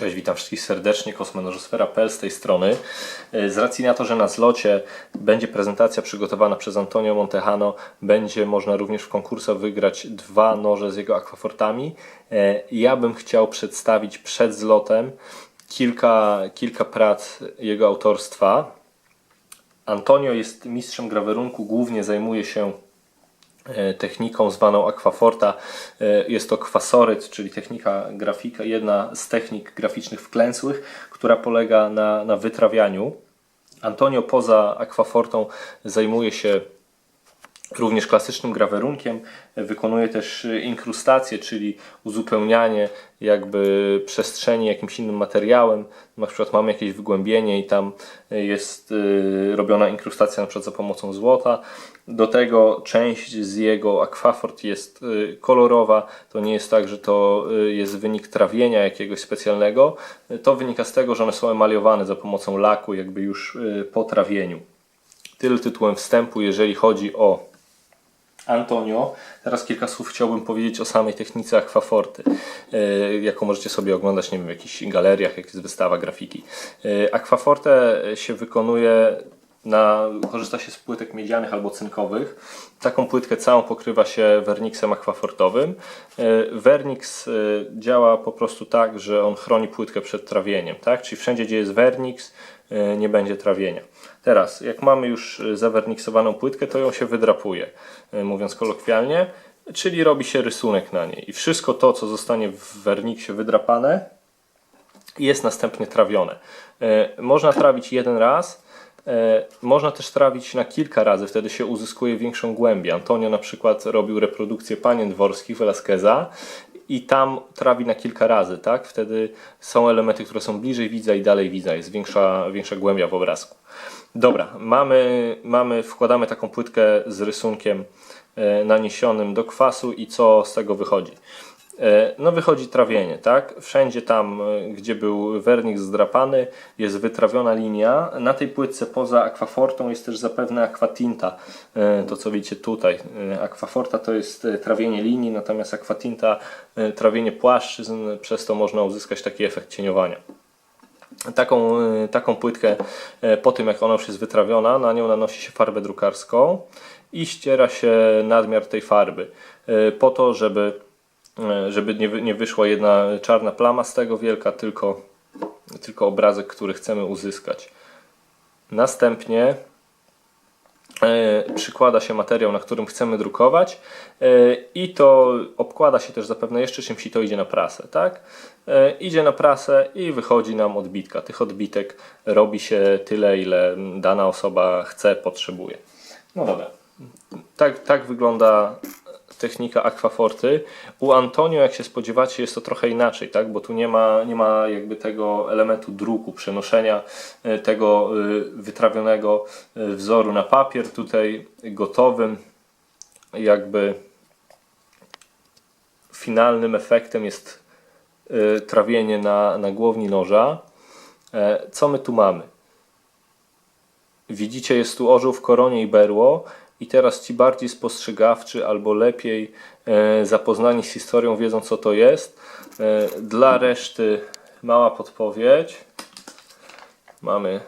Cześć, witam wszystkich serdecznie, kosmonożosfera.pl z tej strony. E, Z racji na to, że na zlocie będzie prezentacja przygotowana przez Antonio Montejano, będzie można również w konkursach wygrać dwa noże z jego akwafortami. E, Ja bym chciał przedstawić przed zlotem kilka, kilka prac jego autorstwa. Antonio jest mistrzem grawerunku, głównie zajmuje się techniką zwaną aquaforta. E, Jest to kwasoryt, czyli technika grafika, jedna z technik graficznych wklęsłych, która polega na, na wytrawianiu. Antonio poza aquafortą zajmuje się również klasycznym grawerunkiem. Wykonuje też inkrustację, czyli uzupełnianie jakby przestrzeni jakimś innym materiałem. Na przykład mamy jakieś wygłębienie i tam jest y, robiona inkrustacja na przykład za pomocą złota. Do tego część z jego akwafort jest kolorowa. To nie jest tak, że to jest wynik trawienia jakiegoś specjalnego. To wynika z tego, że one są emaliowane za pomocą laku jakby już po trawieniu. Tyle tytułem wstępu, jeżeli chodzi o Antonio. Teraz kilka słów chciałbym powiedzieć o samej technice aquaforty, e, jaką możecie sobie oglądać nie wiem, w jakichś galeriach, jak jest wystawa grafiki. E, Aquafortę się wykonuje na, korzysta się z płytek miedzianych albo cynkowych. Taką płytkę całą pokrywa się werniksem aquafortowym. E, Werniks e, działa po prostu tak, że on chroni płytkę przed trawieniem, tak? Czyli wszędzie, gdzie jest werniks, e, nie będzie trawienia. Teraz, jak mamy już zawerniksowaną płytkę, to ją się wydrapuje, mówiąc kolokwialnie, czyli robi się rysunek na niej. I wszystko to, co zostanie w werniksie wydrapane, jest następnie trawione. Można trawić jeden raz, można też trawić na kilka razy, wtedy się uzyskuje większą głębię. Antonio na przykład robił reprodukcję panien dworskich Velasqueza i tam trawi na kilka razy, tak? Wtedy są elementy, które są bliżej widza i dalej widza, jest większa, większa głębia w obrazku. Dobra, mamy, mamy, wkładamy taką płytkę z rysunkiem e, naniesionym do kwasu i co z tego wychodzi? E, No wychodzi trawienie, tak? Wszędzie tam, e, gdzie był wernik zdrapany, jest wytrawiona linia. Na tej płytce poza akwafortą jest też zapewne akwatinta. E, To co widzicie tutaj. Akwaforta to jest trawienie linii, natomiast akwatinta trawienie płaszczyzn, przez to można uzyskać taki efekt cieniowania. Taką, taką płytkę po tym jak ona już jest wytrawiona, na nią nanosi się farbę drukarską i ściera się nadmiar tej farby po to, żeby żeby nie, nie wyszła jedna czarna plama z tego wielka, tylko, tylko obrazek, który chcemy uzyskać. Następnie e, przykłada się materiał, na którym chcemy drukować e, i to obkłada się też zapewne jeszcze czymś i to idzie na prasę, tak? E, idzie na prasę i wychodzi nam odbitka. Tych odbitek robi się tyle, ile dana osoba chce, potrzebuje. No dobra. Tak, tak wygląda technika aquaforty. U Antonio, jak się spodziewacie, jest to trochę inaczej, tak? bo tu nie ma, nie ma jakby tego elementu druku, przenoszenia e, tego e, wytrawionego e, wzoru na papier, tutaj gotowym, jakby finalnym efektem jest trawienie na, na głowni noża. Co my tu mamy? Widzicie, jest tu orzeł w koronie i berło. I teraz ci bardziej spostrzegawczy albo lepiej e, zapoznani z historią wiedzą co to jest. E, dla reszty mała podpowiedź. Mamy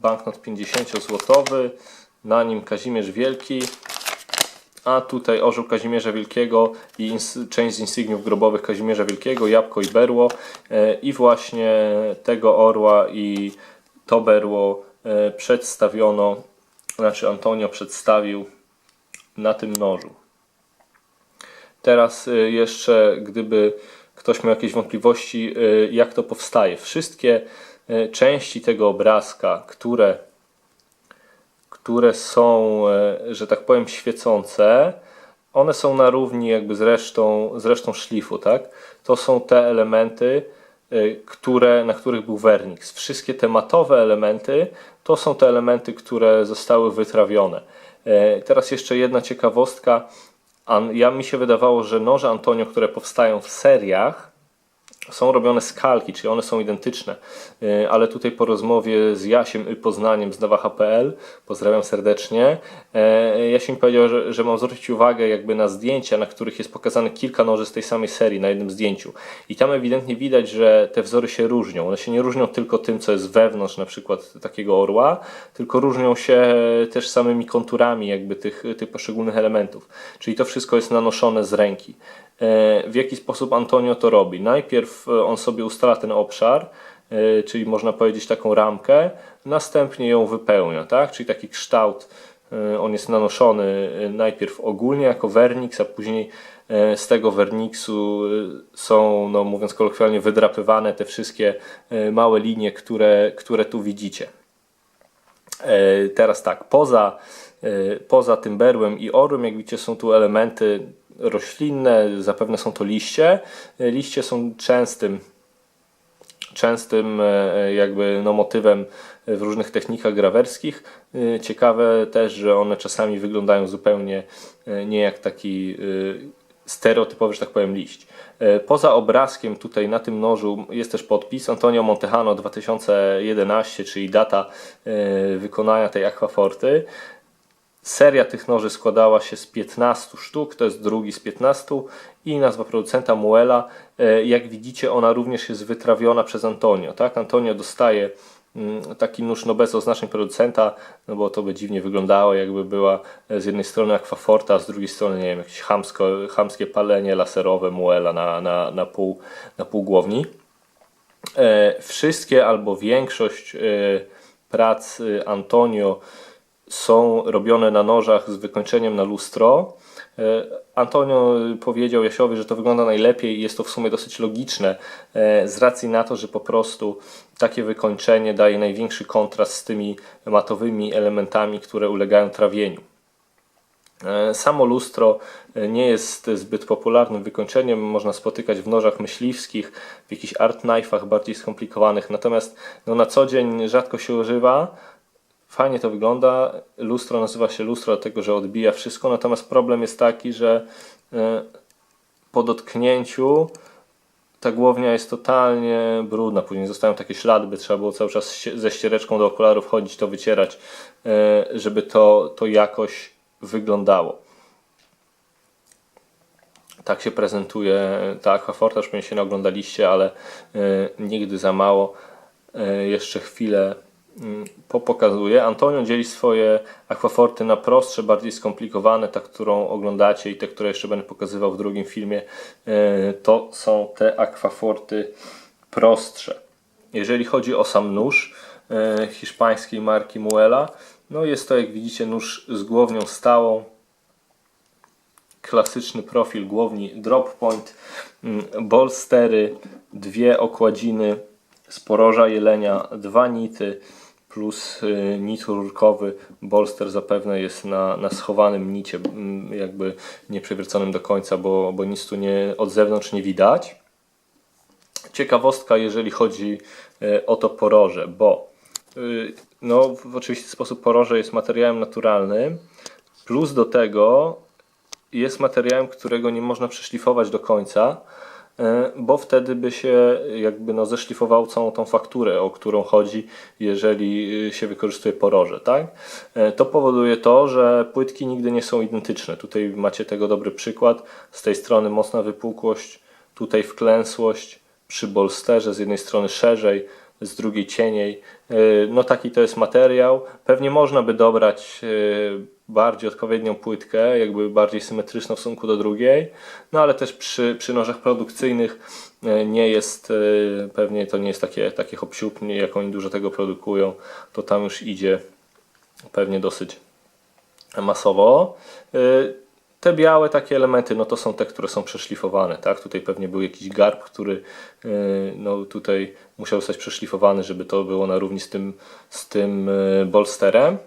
banknot 50-złotowy, na nim Kazimierz Wielki, a tutaj orzeł Kazimierza Wielkiego i część z insygniów grobowych Kazimierza Wielkiego, jabłko i berło. E, I właśnie tego orła i to berło e, przedstawiono, znaczy Antonio przedstawił na tym nożu. Teraz y, jeszcze, gdyby ktoś miał jakieś wątpliwości, y, jak to powstaje. Wszystkie y, części tego obrazka, które, które są, że tak powiem, świecące, one są na równi jakby z resztą, z resztą szlifu, tak? To są te elementy, które, na których był werniks. Wszystkie te matowe elementy to są te elementy, które zostały wytrawione. E, Teraz jeszcze jedna ciekawostka. Ja mi się wydawało, że noże Antonio, które powstają w seriach, są robione z kalki, czyli one są identyczne, e, ale tutaj po rozmowie z Jasiem i Poznaniem z Nowacha.pl, pozdrawiam serdecznie, e, Jasim powiedział, że, że mam zwrócić uwagę jakby na zdjęcia, na których jest pokazane kilka noży z tej samej serii na jednym zdjęciu. I tam ewidentnie widać, że te wzory się różnią, one się nie różnią tylko tym, co jest wewnątrz na przykład takiego orła, tylko różnią się też samymi konturami jakby tych, tych poszczególnych elementów, czyli to wszystko jest nanoszone z ręki. E, w jaki sposób Antonio to robi. Najpierw e, on sobie ustala ten obszar, e, czyli można powiedzieć taką ramkę, następnie ją wypełnia, tak? czyli taki kształt, on jest nanoszony najpierw ogólnie jako werniks, a później z tego werniksu są, no mówiąc kolokwialnie, wydrapywane te wszystkie małe linie, które, które tu widzicie. Teraz tak, poza, poza tym berłem i orłem, jak widzicie, są tu elementy roślinne, zapewne są to liście. Liście są częstym częstym e, jakby no, motywem w różnych technikach grawerskich. E, ciekawe też, że one czasami wyglądają zupełnie e, nie jak taki stereotypowy, że tak powiem, liść. Poza obrazkiem tutaj na tym nożu jest też podpis Antonio Montejano 2011, czyli data wykonania tej akwaforty. Seria tych noży składała się z 15 sztuk, to jest drugi z 15 i nazwa producenta Muela. E, jak widzicie ona również jest wytrawiona przez Antonio. Tak? Antonio dostaje mm, taki nóż no bez oznaczeń producenta, no bo to by dziwnie wyglądało, jakby była z jednej strony Aquaforta, a z drugiej strony, nie wiem, jakieś chamsko, chamskie palenie laserowe Muela na, na, na, pół, na pół głowni. E, wszystkie albo większość e, prac Antonio są robione na nożach z wykończeniem na lustro. E, Antonio powiedział Jasiowi, że to wygląda najlepiej i jest to w sumie dosyć logiczne e, z racji na to, że po prostu takie wykończenie daje największy kontrast z tymi matowymi elementami, które ulegają trawieniu. E, samo lustro nie jest zbyt popularnym wykończeniem, można spotykać w nożach myśliwskich, w jakichś art knife'ach bardziej skomplikowanych, natomiast no, na co dzień rzadko się używa, Fajnie to wygląda. Lustro nazywa się lustro, dlatego że odbija wszystko. Natomiast problem jest taki, że e, po dotknięciu ta głownia jest totalnie brudna. Później zostają takie ślady, trzeba było cały czas ze ściereczką do okularów chodzić, to wycierać, e, żeby to, to jakoś wyglądało. Tak się prezentuje ta Aquaforta, już pewnie się nie oglądaliście, ale e, nigdy za mało. Jeszcze chwilę Mm, popokazuje. Antonio dzieli swoje akwaforty na prostsze, bardziej skomplikowane, ta którą oglądacie i te, które jeszcze będę pokazywał w drugim filmie, e, to są te akwaforty prostsze. Jeżeli chodzi o sam nóż e, hiszpańskiej marki Muela, no jest to jak widzicie nóż z głownią stałą, klasyczny profil głowni drop point, mm, bolstery, dwie okładziny z poroża jelenia, dwa nity, plus y, nit rurkowy. Bolster zapewne jest na, na schowanym nicie, jakby nie przewierconym do końca, bo, bo nic tu nie, od zewnątrz nie widać. Ciekawostka, jeżeli chodzi y, o to poroże, bo y, no, w oczywisty sposób poroże jest materiałem naturalnym, plus do tego jest materiałem, którego nie można przeszlifować do końca, bo wtedy by się jakby no zeszlifował całą tą fakturę, o którą chodzi, jeżeli y, się wykorzystuje poroże. Tak? E, to powoduje to, że płytki nigdy nie są identyczne. Tutaj macie tego dobry przykład. Z tej strony mocna wypukłość, tutaj wklęsłość, przy bolsterze z jednej strony szerzej, z drugiej cieniej. E, no taki to jest materiał. Pewnie można by dobrać bardziej odpowiednią płytkę, jakby bardziej symetryczną w stosunku do drugiej, no ale też przy, przy nożach produkcyjnych e, nie jest, e, pewnie to nie jest takie, takie hop jak oni dużo tego produkują, to tam już idzie pewnie dosyć masowo. E, te białe takie elementy, no to są te, które są przeszlifowane, tak? Tutaj pewnie był jakiś garb, który no tutaj musiał zostać przeszlifowany, żeby to było na równi z tym, z tym bolsterem.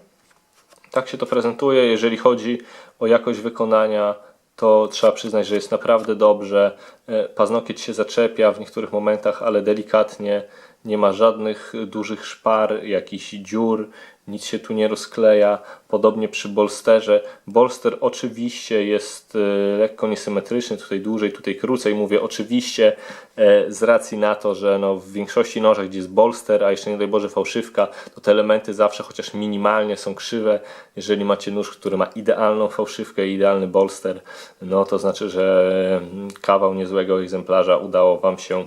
Tak się to prezentuje. Jeżeli chodzi o jakość wykonania, to trzeba przyznać, że jest naprawdę dobrze. E, paznokieć się zaczepia w niektórych momentach, ale delikatnie. Nie ma żadnych dużych szpar, jakichś dziur, nic się tu nie rozkleja. Podobnie przy bolsterze. Bolster oczywiście jest e, lekko niesymetryczny, tutaj dłużej, tutaj krócej. Mówię oczywiście e, z racji na to, że no w większości nożach, gdzie jest bolster, a jeszcze nie daj Boże fałszywka, to te elementy zawsze chociaż minimalnie są krzywe. Jeżeli macie nóż, który ma idealną fałszywkę i idealny bolster, no to znaczy, że mm, kawał niezłego egzemplarza udało Wam się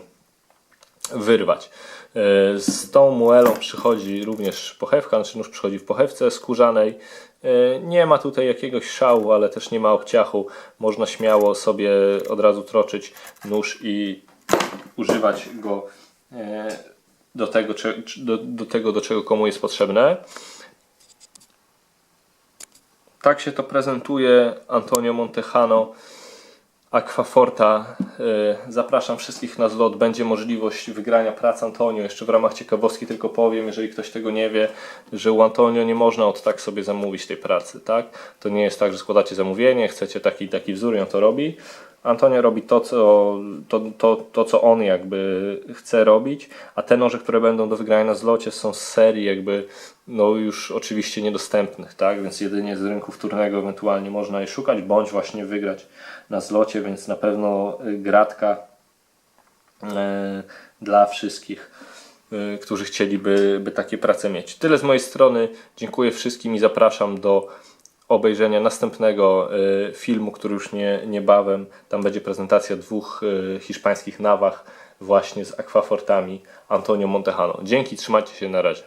wyrwać. E, Z tą muelą przychodzi również pochewka, znaczy nóż przychodzi w pochewce skórzanej. E, Nie ma tutaj jakiegoś szału, ale też nie ma obciachu. Można śmiało sobie od razu troczyć nóż i używać go e, do tego, do, do tego, do czego komu jest potrzebne. Tak się to prezentuje Antonio Montejano. Aquaforta. Y, Zapraszam wszystkich na zlot. Będzie możliwość wygrania prac Antonio. Jeszcze w ramach ciekawostki tylko powiem, jeżeli ktoś tego nie wie, że u Antonio nie można od tak sobie zamówić tej pracy. Tak? To nie jest tak, że składacie zamówienie, chcecie taki taki wzór i on to robi. Antonio robi to co, to, to, to, co on jakby chce robić, a te noże, które będą do wygrania na zlocie są z serii jakby no już oczywiście niedostępnych, tak? Więc jedynie z rynku wtórnego ewentualnie można je szukać, bądź właśnie wygrać na zlocie, więc na pewno y, gratka e, dla wszystkich, y, którzy chcieliby by takie prace mieć. Tyle z mojej strony. Dziękuję wszystkim i zapraszam do obejrzenia następnego y, filmu, który już nie, niebawem. Tam będzie prezentacja dwóch y, hiszpańskich nawach właśnie z akwafortami Antonio Montejano. Dzięki, trzymajcie się na razie.